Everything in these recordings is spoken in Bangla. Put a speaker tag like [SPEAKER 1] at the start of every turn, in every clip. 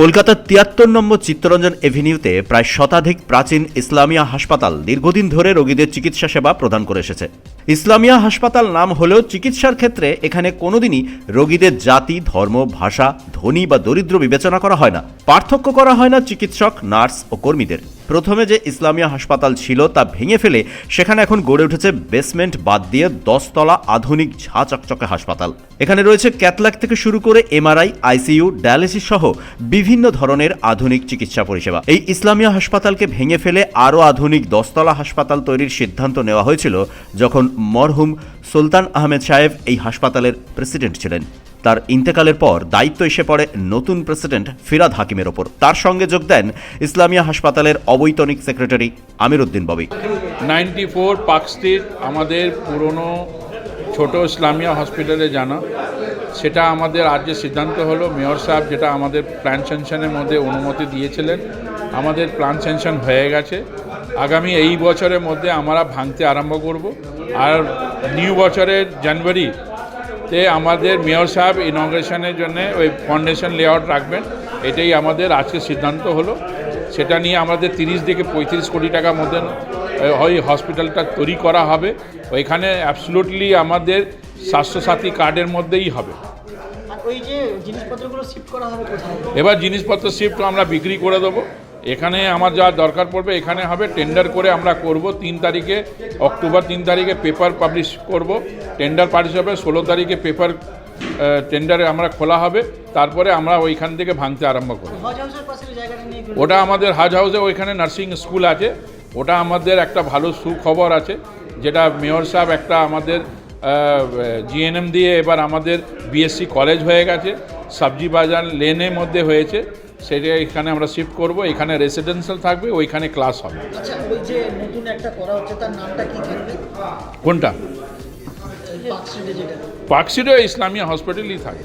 [SPEAKER 1] কলকাতার তিয়াত্তর নম্বর চিত্তরঞ্জন এভিনিউতে প্রায় শতাধিক প্রাচীন ইসলামিয়া হাসপাতাল দীর্ঘদিন ধরে রোগীদের চিকিৎসা সেবা প্রদান করে এসেছে। ইসলামিয়া হাসপাতাল নাম হলেও চিকিৎসার ক্ষেত্রে এখানে কোনোদিনই রোগীদের জাতি, ধর্ম, ভাষা ধনী বা দরিদ্র বিবেচনা করা হয় না। পার্থক্য করা হয় না চিকিৎসক, নার্স ও কর্মীদের। প্রথমে যে ইসলামিয়া হাসপাতাল ছিল তা ভেঙে ফেলে, সেখানে এখন গড়ে উঠেছে বেসমেন্ট বাদ দিয়ে দশতলা আধুনিক ঝা চকচকে হাসপাতাল। এখানে রয়েছে ক্যাথল্যাক থেকে শুরু করে এমআরআই, আইসিইউ, ডায়ালিসিস সহ বিভিন্ন ধরনের আধুনিক চিকিৎসা পরিষেবা। এই ইসলামিয়া হাসপাতালকে ভেঙে ফেলে আরও আধুনিক দশতলা হাসপাতাল তৈরির সিদ্ধান্ত নেওয়া হয়েছিল যখন মরহুম সুলতান আহমেদ সাহেব এই হাসপাতালের প্রেসিডেন্ট ছিলেন। তার ইন্তেকালের পর দায়িত্ব এসে পড়ে নতুন প্রেসিডেন্ট ফিরাদ হাকিমের ওপর। তার সঙ্গে যোগ দেন ইসলামিয়া হাসপাতালের অবৈতনিক secretary Amir Uddin Bobby.
[SPEAKER 2] Ninety four Park Street আমাদের পুরনো ছোট ইসলামিয়া হসপিটালে জানা। সেটা আমাদের আজ যে সিদ্ধান্ত হলো, মেয়র সাহেব যেটা আমাদের প্ল্যান সেনশনের মধ্যে অনুমতি দিয়েছিলেন। আমাদের প্ল্যান সেনশন হয়ে গেছে। আগামী এই বছরের মধ্যে আমরা ভাঙতে আরম্ভ করব। আর নিউ বছরের জানুয়ারি তে আমাদের মেয়র সাহেব ইনগ্রেশনের জন্য ওই ফাউন্ডেশন লেআউট রাখবেন এটাই আমাদের আজকে সিদ্ধান্ত হলো। সেটা নিয়ে আমাদের তিরিশ থেকে পঁয়ত্রিশ কোটি টাকার মধ্যে ওই হসপিটালটা তৈরি করা হবে। ওইখানে অ্যাবসলুটলি আমাদের স্বাস্থ্যসাথী কার্ডের মধ্যেই হবে।
[SPEAKER 3] যে
[SPEAKER 2] এবার জিনিসপত্র শিফট আমরা বিক্রি করে দেবো। এখানে আমার যা দরকার পড়বে, এখানে হবে টেন্ডার করে আমরা করব। তিন তারিখে, অক্টোবর তিন তারিখে পেপার পাবলিশ করব। টেন্ডার পাবলিশ হবে, ষোলো তারিখে পেপার টেন্ডারে আমরা খোলা হবে। তারপরে আমরা ওইখান থেকে ভাঙতে আরম্ভ করব। ওটা আমাদের হাজ হাউসে ওইখানে নার্সিং স্কুল আছে। ওটা আমাদের একটা ভালো সুখবর আছে, যেটা মেয়র সাহেব একটা আমাদের জিএনএম দিয়ে এবার আমাদের বিএসসি কলেজ হয়ে গেছে। সবজি বাজার লেনের মধ্যে হয়েছে। সেটা এখানে আমরা শিফট করব এখানে রেসিডেন্সিয়াল থাকবে ওইখানে ক্লাস হবে।
[SPEAKER 3] আচ্ছা ওই যে নতুন একটা করা হচ্ছে তার নামটা কি থাকবে?
[SPEAKER 2] কোনটা?
[SPEAKER 3] পার্ক স্ট্রিটে
[SPEAKER 2] ইসলামিয়া হসপিটালই থাকে।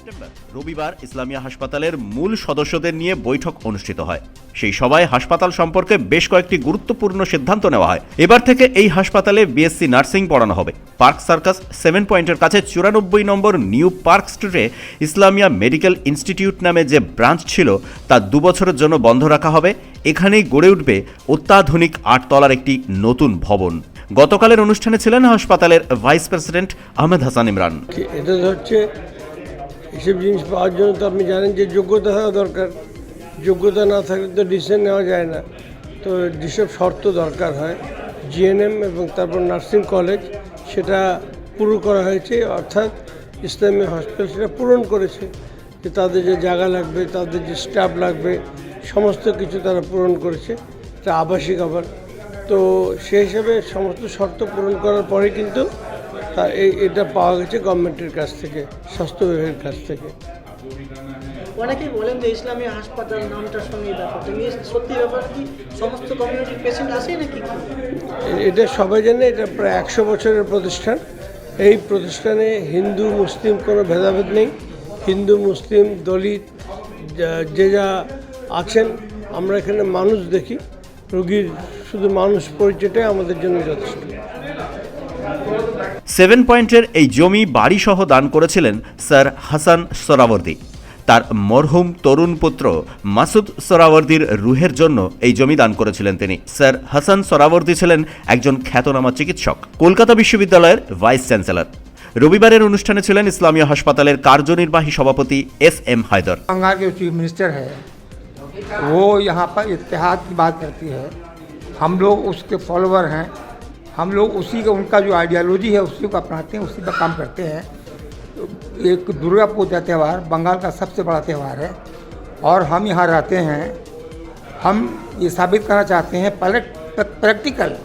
[SPEAKER 1] সেপ্টেম্বর। রবিবার ইসলামিয়া হাসপাতালের মূল সদস্যদের নিয়ে বৈঠক অনুষ্ঠিত হয়। সেই সভায় হাসপাতাল সম্পর্কে বেশ কয়েকটি গুরুত্বপূর্ণ সিদ্ধান্ত নেওয়া হয়। এবার থেকে এই হাসপাতালে বিএসসি নার্সিং পড়ানো হবে। পার্ক সার্কাস সেভেন পয়েন্টের কাছে চুরানব্বই নম্বর নিউ পার্ক স্ট্রিটে ইসলামিয়া মেডিকেল ইনস্টিটিউট নামে যে ব্রাঞ্চ ছিল, তা দুবছরের জন্য বন্ধ রাখা হবে। এখানেই গড়ে উঠবে অত্যাধুনিক আটতলার একটি নতুন ভবন। গতকালের অনুষ্ঠানে ছিলেন হাসপাতালের ভাইস প্রেসিডেন্ট আহমেদ হাসান ইমরান।
[SPEAKER 4] এটা হচ্ছে এসব জিনিস পাওয়ার জন্য তো আপনি জানেন যে যোগ্যতা থাকা দরকার। যোগ্যতা না থাকলে তো ডিসিশন নেওয়া যায় না। তো যেসব শর্ত দরকার হয় জিএনএম এবং তারপর নার্সিং কলেজ সেটা পুরো করা হয়েছে। অর্থাৎ ইসলামী হসপিটাল সেটা পূরণ করেছে। যে তাদের যে জায়গা লাগবে, তাদের যে স্টাফ লাগবে, সমস্ত কিছু তারা পূরণ করেছে। এটা আবাসিক আবার। তো সেই হিসাবে সমস্ত শর্ত পূরণ করার পরে কিন্তু তা এই এটা পাওয়া গেছে গভর্নমেন্টের কাছ থেকে স্বাস্থ্য বিভাগের কাছ থেকে।
[SPEAKER 3] বলেন যে ইসলামী হাসপাতাল নামটার সঙ্গে ব্যাপারটা নিয়ে সত্যি ব্যাপার কি? সমস্ত কমিউনিটির পেশেন্ট আসে নাকি?
[SPEAKER 4] এটা সবাই জানে এটা প্রায় একশো বছরের প্রতিষ্ঠান। এই প্রতিষ্ঠানে হিন্দু মুসলিম কোনো ভেদাভেদ নেই। হিন্দু মুসলিম দলিত যা- যে যা আছেন আমরা এখানে মানুষ দেখি। রুগীর শুধু মানুষ পরিচয়টাই আমাদের জন্য যথেষ্ট।
[SPEAKER 1] সেভেন পয়েন্টের এই জমি বাড়িসহ দান করেছিলেন স্যার হাসান সোরাবর্দি তার মরহুম তরুণ পুত্র মাসুদ সোরাবর্দির রুহের জন্য এই জমি দান করেছিলেন তিনি স্যার হাসান সোরাবর্দি ছিলেন একজন খ্যাতনামা চিকিৎসক কলকাতা বিশ্ববিদ্যালয়ের ভাইস চ্যান্সেলর রবিবারের অনুষ্ঠানে ছিলেন ইসলামীয় হাসপাতালের কার্যনির্বাহী সভাপতি এস এম হায়দর
[SPEAKER 5] बंगाल के चीफ मिनिस्टर है वो यहाँ पर इतिहाद की बात करती है हम लोग उसके फॉलोअर हैं हम लोग उसी का, उनका जो आइडियालॉजी है, उसी को अपनाते हैं, उसी पर काम करते हैं। एक दुर्गा पूजा त्यौहार बंगाल का सबसे बड़ा त्यौहार है और हम यहाँ रहते हैं। हम ये साबित करना चाहते हैं प्रैक्टिकल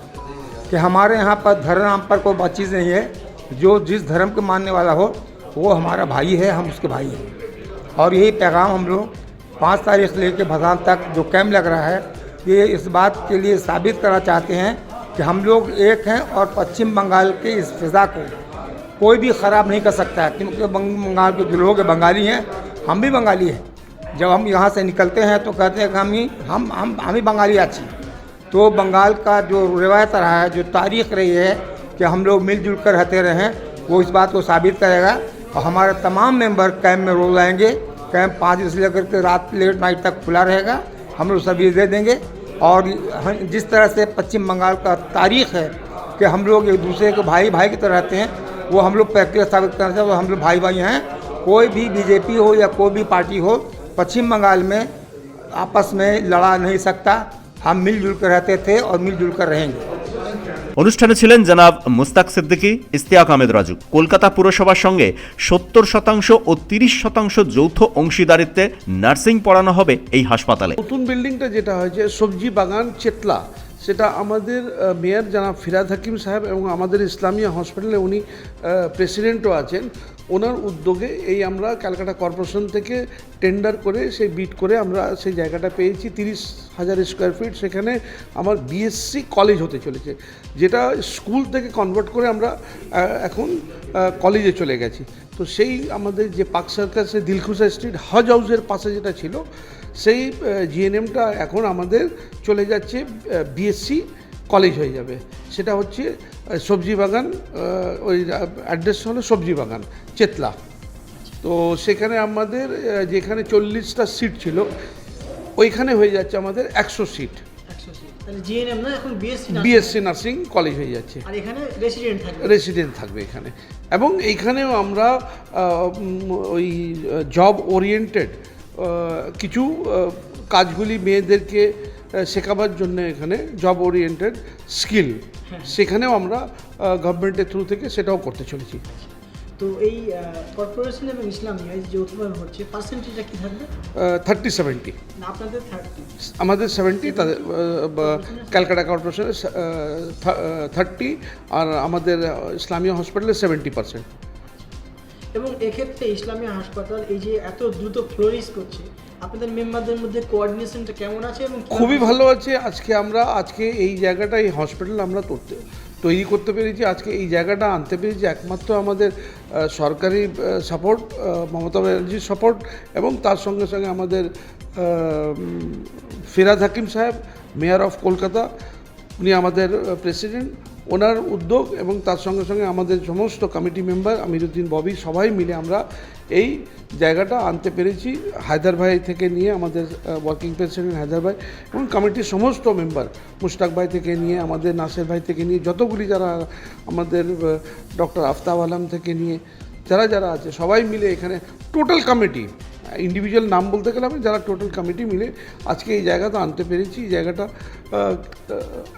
[SPEAKER 5] कि हमारे यहाँ पर धर्म पर कोई बात चीज़ नहीं है। जो जिस धर्म के मानने वाला हो, वो हमारा भाई है, हम उसके भाई हैं। और यही पैगाम हम लोग पाँच तारीख से लेकर भसान तक जो कैंप लग रहा है, ये इस बात के लिए साबित करना चाहते हैं कि हम लोग एक हैं और पश्चिम बंगाल के इस फिज़ा को कोई भी ख़राब नहीं कर सकता है। क्योंकि बंगाल के जो लोग बंगाली हैं, हम भी बंगाली हैं। जब हम यहाँ से निकलते हैं तो कहते हैं कि हम ही, हम हम हम ही बंगाली अच्छी तो बंगाल का जो रिवायत रहा है, जो तारीख रही है कि हम लोग मिलजुल कर रहते रहे, वो इस बात को साबित करेगा। और हमारे तमाम मेंबर कैंप में रोज आएँगे। कैंप पाँच बजे से लेकर के रात, लेट नाइट तक खुला रहेगा। हम लोग सर्विस दे देंगे। और हम- जिस तरह से पश्चिम बंगाल का तारीख है कि हम लोग एक दूसरे के भाई भाई की तरह रहते हैं, वो हम लोग प्रक्रिया स्थापित करना चाहते हम लोग भाई भाई हैं। कोई भी बीजेपी हो या कोई भी पार्टी हो, पश्चिम बंगाल में आपस में लड़ा नहीं सकता। हम मिलजुल कर रहते थे और मिलजुल कर रहेंगे।
[SPEAKER 1] অনুষ্ঠানে ছিলেন জনাব মুস্তাক সিদ্দিকী ইস্তিয়াক আহমেদ রাজু। কলকাতা পুরসভার সঙ্গে সত্তর শতাংশ ও তিরিশ শতাংশ যৌথ অংশীদারিত্বে নার্সিং পড়ানো হবে এই হাসপাতালে।
[SPEAKER 6] নতুন বিল্ডিংটা যেটা হয়েছে, সবজি বাগান চেতলা, সেটা আমাদের মেয়র জানাব ফিরাদ হাকিম সাহেব এবং আমাদের ইসলামিয়া হসপিটালে উনি প্রেসিডেন্টও আছেন। ওনার উদ্যোগে এই আমরা ক্যালকাটা কর্পোরেশন থেকে টেন্ডার করে সেই বিট করে আমরা সেই জায়গাটা পেয়েছি, তিরিশ হাজার স্কোয়ার ফিট। সেখানে আমার বিএসসি কলেজ হতে চলেছে, যেটা স্কুল থেকে কনভার্ট করে আমরা এখন কলেজে চলে গেছি। তো সেই আমাদের যে পার্ক সার্কাসে দিলখুশা স্ট্রিট হজ হাউসের পাশে যেটা ছিল, সেই জিএনএমটা এখন আমাদের চলে যাচ্ছে বিএসসি কলেজ হয়ে যাবে। সেটা হচ্ছে সবজি বাগান ওই অ্যাড্রেস হলো সবজি বাগান চেতলা। তো সেখানে আমাদের যেখানে চল্লিশটা সিট ছিল ওইখানে হয়ে যাচ্ছে আমাদের একশো সিট
[SPEAKER 3] বিএসসি
[SPEAKER 6] নার্সিং কলেজ হয়ে যাচ্ছে।
[SPEAKER 3] এখানে রেসিডেন্ট থাকবে?
[SPEAKER 6] এখানে। এবং এইখানেও আমরা ওই জব ওরিয়েন্টেড কিছু কাজগুলি মেয়েদেরকে শেখাবার জন্য এখানে জব ওরিয়েন্টেড স্কিল সেখানেও আমরা গভর্নমেন্টের থ্রু থেকে সেটাও করতে চলেছি।
[SPEAKER 3] তো এই কর্পোরেশন এবং ইসলামিয়া যে যৌথভাবে হচ্ছে পার্সেন্টেজটা কি থাকবে?
[SPEAKER 6] থার্টি সেভেন্টি
[SPEAKER 3] আপনাদের থার্টি
[SPEAKER 6] আমাদের সেভেন্টি তাদের ক্যালকাটা কর্পোরেশনের থার্টি আর আমাদের ইসলামিয়া হসপিটালে সেভেন্টি পার্সেন্ট
[SPEAKER 3] এবং এক্ষেত্রে ইসলামিয়া হাসপাতাল এই যে এত দ্রুত ফ্লোরিশ করছে আপনাদের মেম্বারদের মধ্যে কোঅর্ডিনেশনটা কেমন আছে এবং
[SPEAKER 6] খুবই ভালো আছে। আজকে আমরা আজকে এই জায়গাটা এই হসপিটাল আমরা করতে তৈরি করতে পেরেছি। আজকে এই জায়গাটা আনতে পেরেছি একমাত্র আমাদের সরকারি সাপোর্ট মমতা ব্যানার্জির সাপোর্ট এবং তার সঙ্গে সঙ্গে আমাদের ফিরাদ হাকিম সাহেব মেয়র অফ কলকাতা উনি আমাদের প্রেসিডেন্ট ওনার উদ্যোগ এবং তার সঙ্গে সঙ্গে আমাদের সমস্ত কমিটি মেম্বার আমিরুদ্দিন ববি সবাই মিলে আমরা এই জায়গাটা আনতে পেরেছি। হায়দার ভাই থেকে নিয়ে আমাদের ওয়ার্কিং প্রেসিডেন্ট হায়দার ভাই এবং কমিটির সমস্ত মেম্বার মুশতাক ভাই থেকে নিয়ে, আমাদের নাসের ভাই থেকে নিয়ে, যতগুলি যারা আমাদের ডক্টর আফতাব আলম থেকে নিয়ে, যারা যারা আছে, সবাই মিলে এখানে টোটাল কমিটি ইন্ডিভিজুয়াল নাম বলতে গেলে আমি যারা টোটাল কমিটি মিলে আজকে এই জায়গাটা আনতে পেরেছি। এই জায়গাটা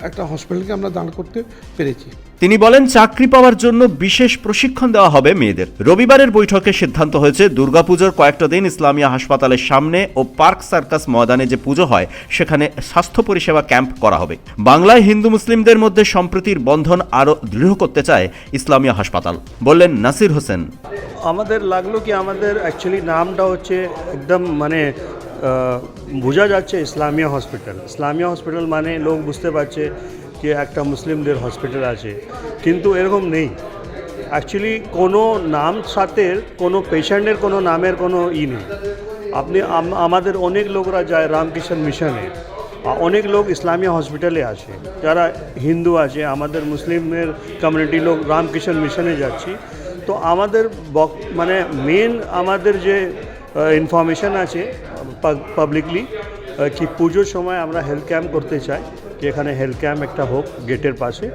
[SPEAKER 6] একটা হসপিটালকে আমরা দান করতে পেরেছি।
[SPEAKER 1] তিনি বলেন চাকরি পাওয়ার জন্য বিশেষ প্রশিক্ষণ দেওয়া হবে মেয়েদের। রবিবারের বৈঠকে সিদ্ধান্ত হয়েছে দুর্গাপুজোর কয়েকটা দিন ইসলামিয়া হাসপাতালের সামনে ও পার্ক সার্কাস ময়দানে যে পুজো হয় সেখানে স্বাস্থ্য পরিষেবা ক্যাম্প করা হবে। বাংলায় হিন্দু মুসলিমদের মধ্যে সম্প্রীতির বন্ধন আরও দৃঢ় করতে চায় ইসলামিয়া হাসপাতাল। বললেন নাসির হোসেন।
[SPEAKER 7] আমাদের লাগল কি আমাদের অ্যাকচুয়ালি নামটা হচ্ছে একদম মানে বোঝা যাচ্ছে ইসলামিয়া হসপিটাল। ইসলামিয়া হসপিটাল মানে লোক বুঝতে পারছে যে একটা মুসলিমদের হসপিটাল আছে। কিন্তু এরকম নেই। অ্যাকচুয়ালি কোনো নাম সাথে কোনো পেশেন্টের, কোনো নামের কোনো ই নেই। আপনি আমাদের অনেক লোকরা যায় রামকৃষ্ণ মিশনে। অনেক লোক ইসলামিয়া হসপিটালে আছে যারা হিন্দু আছে, আমাদের মুসলিমের কমিউনিটি লোক রামকৃষ্ণ মিশনে যাচ্ছি। তো আমাদের মানে মেন আমাদের যে ইনফরমেশন আছে পাবলিকলি কি পুজোর সময় আমরা হেলথ ক্যাম্প করতে চাই, কি এখানে হেলথ ক্যাম্প একটা হোক গেটের পাশে।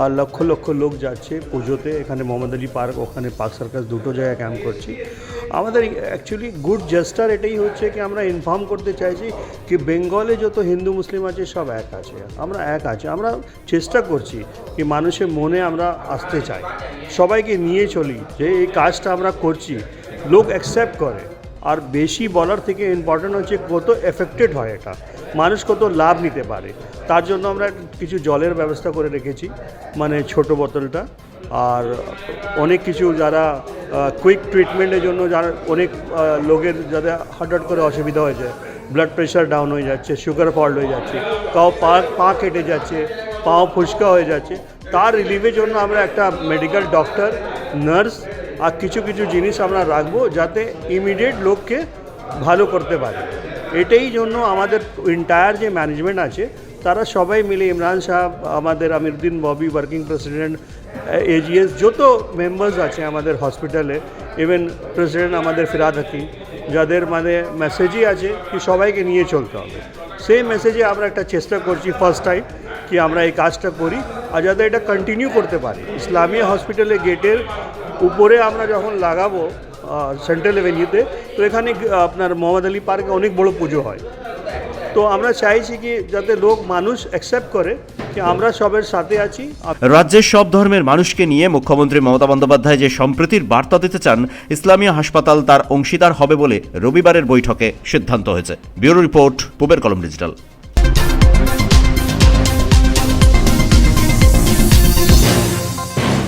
[SPEAKER 7] আর লক্ষ লক্ষ লোক যাচ্ছে পুজোতে, এখানে মোহাম্মদ আলী পার্ক, ওখানে পার্ক সার্কাস দুটো জায়গায় ক্যাম্প করছি। আমাদের অ্যাকচুয়ালি গুড জেস্টার এটাই হচ্ছে কি আমরা ইনফর্ম করতে চাইছি কি বেঙ্গলে যত হিন্দু, মুসলিম আছে, সব এক আছে। আমরা এক আছে। আমরা চেষ্টা করছি কি মানুষের মনে আমরা আসতে চাই। সবাইকে নিয়ে চলি যে এই কাজটা আমরা করছি। লোক অ্যাকসেপ্ট করে। আর বেশি বলার থেকে ইম্পর্টেন্ট হচ্ছে কত এফেক্টেড হয় এটা। মানুষ কত লাভ নিতে পারে। তার জন্য আমরা কিছু জলের ব্যবস্থা করে রেখেছি মানে ছোট বোতলটা। আর অনেক কিছু যারা কুইক ট্রিটমেন্টের জন্য যারা অনেক লোকের যাদের হঠাৎ করে অসুবিধা হয়েছে ব্লাড প্রেশার ডাউন হয়ে যাচ্ছে সুগার ফল্ট হয়ে যাচ্ছে, কাউ পা পা কেটে যাচ্ছে, পাও ফুসকা হয়ে যাচ্ছে, তার রিলিফের জন্য আমরা একটা মেডিকেল ডক্টর নার্স আর কিছু কিছু জিনিস আমরা রাখব যাতে ইমিডিয়েট লোককে ভালো করতে পারে। এটাই জন্য আমাদের এন্টায়ার যে ম্যানেজমেন্ট আছে, তারা সবাই মিলে ইমরান সাহেব, আমাদের Amiruddin Bobby working president AGS যত মেম্বার্স আছে আমাদের হসপিটালে ইভেন প্রেসিডেন্ট আমাদের ফিরাদ হাকিম, যাদের মানে মেসেজই আছে কি সবাইকে নিয়ে চলতে হবে। সেই মেসেজে আমরা একটা চেষ্টা করছি ফার্স্ট টাইম কি আমরা এই কাজটা করি, আর যাতে এটা কন্টিনিউ করতে পারি। ইসলামিয়া হসপিটালে গেটের উপরে আমরা যখন লাগাবো সেন্ট্রাল এভিনিউতে তো এখানে আপনার মোহাম্মদ আলী পার্কে অনেক বড় পুজো হয়। তো আমরা চাইছি কি, যাতে লোক, মানুষ অ্যাকসেপ্ট করে আমরা সবের সাথে আছি।
[SPEAKER 1] রাজ্যের সব ধর্মের মানুষকে নিয়ে মুখ্যমন্ত্রী মমতা বন্দ্যোপাধ্যায় যে সম্প্রীতির বার্তা দিতে চান, ইসলামিয়া হাসপাতাল তার অংশীদার হবে বলে রবিবারের বৈঠকে সিদ্ধান্ত হয়েছে। ব্যুরো রিপোর্ট, পুবের কলম ডিজিটাল।